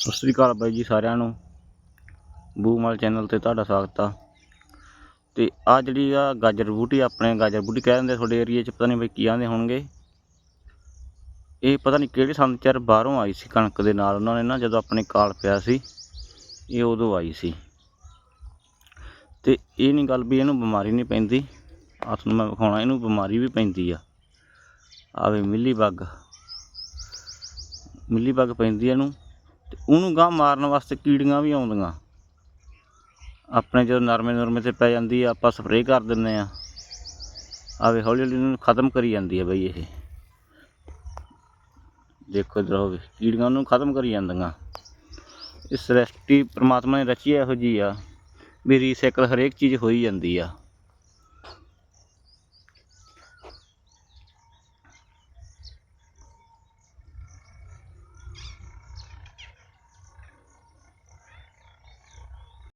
ਸਤਿ ਸ੍ਰੀ ਅਕਾਲ ਬਾਈ ਜੀ ਸਾਰਿਆਂ ਨੂੰ। ਬੂਮਾਲ ਚੈਨਲ ਤੇ ਤੁਹਾਡਾ ਸਵਾਗਤ ਆ। ਤੇ ਆ ਜਿਹੜੀ ਆ ਗਾਜਰ ਬੂਟੀ ਆਪਣੇ ਗਾਜਰ ਬੂਟੀ ਕਹਿ ਦਿੰਦੇ ਤੁਹਾਡੇ ਏਰੀਏ 'ਚ, ਪਤਾ ਨਹੀਂ ਬਈ ਕੀ ਆਂਦੇ ਹੋਣਗੇ। ਇਹ ਪਤਾ ਨਹੀਂ ਕਿਹੜੇ ਸੰਦ ਚਰ ਬਾਹਰੋਂ ਆਈ ਸੀ ਕਣਕ ਦੇ ਨਾਲ। ਉਹਨਾਂ ਨੇ ਨਾ ਜਦੋਂ ਆਪਣੇ ਕਾਲ ਪਿਆ ਸੀ, ਇਹ ਉਦੋਂ ਆਈ ਸੀ। ਤੇ ਇਹ ਨਹੀਂ ਗੱਲ ਵੀ ਇਹਨੂੰ ਬਿਮਾਰੀ ਨਹੀਂ ਪੈਂਦੀ। ਆ ਤੁਹਾਨੂੰ ਮੈਂ ਵਿਖਾਉਣਾ, ਇਹਨੂੰ ਬਿਮਾਰੀ ਵੀ ਪੈਂਦੀ ਆ। ਆਵੇ ਮਿੱਲੀ ਬੱਗ। ਮਿੱਲੀ ਬੱਗ ਪੈਂਦੀ ਆ ਇਹਨੂੰ। ਤੇ ਉਹਨੂੰ ਗਾਂ ਮਾਰਨ ਵਾਸਤੇ ਕੀੜੀਆਂ ਵੀ ਆਉਂਦੀਆਂ। ਆਪਣੇ ਜਦੋਂ ਨਰਮੇ ਨਰਮੇ ਤੇ ਪੈ ਜਾਂਦੀ ਆ, ਆਪਾਂ ਸਪਰੇਅ ਕਰ ਦਿੰਨੇ ਆ। ਆਵੇ ਹੌਲੀ ਹੌਲੀ ਉਹਨੂੰ ਖਤਮ ਕਰੀ ਜਾਂਦੀ ਆ ਬਈ ਇਹ। ਦੇਖੋ ਇਧਰ ਹੋਵੇ ਕੀੜੀਆਂ ਨੂੰ ਖਤਮ ਕਰੀ ਜਾਂਦੀਆਂ। ਇਸ ਸ੍ਰਿਸ਼ਟੀ ਪ੍ਰਮਾਤਮਾ ਨੇ ਰਚੀ ਇਹੋ ਜੀ ਆ ਵੀ ਰੀਸਾਈਕਲ ਹਰੇਕ ਚੀਜ਼ ਹੋਈ ਜਾਂਦੀ ਆ।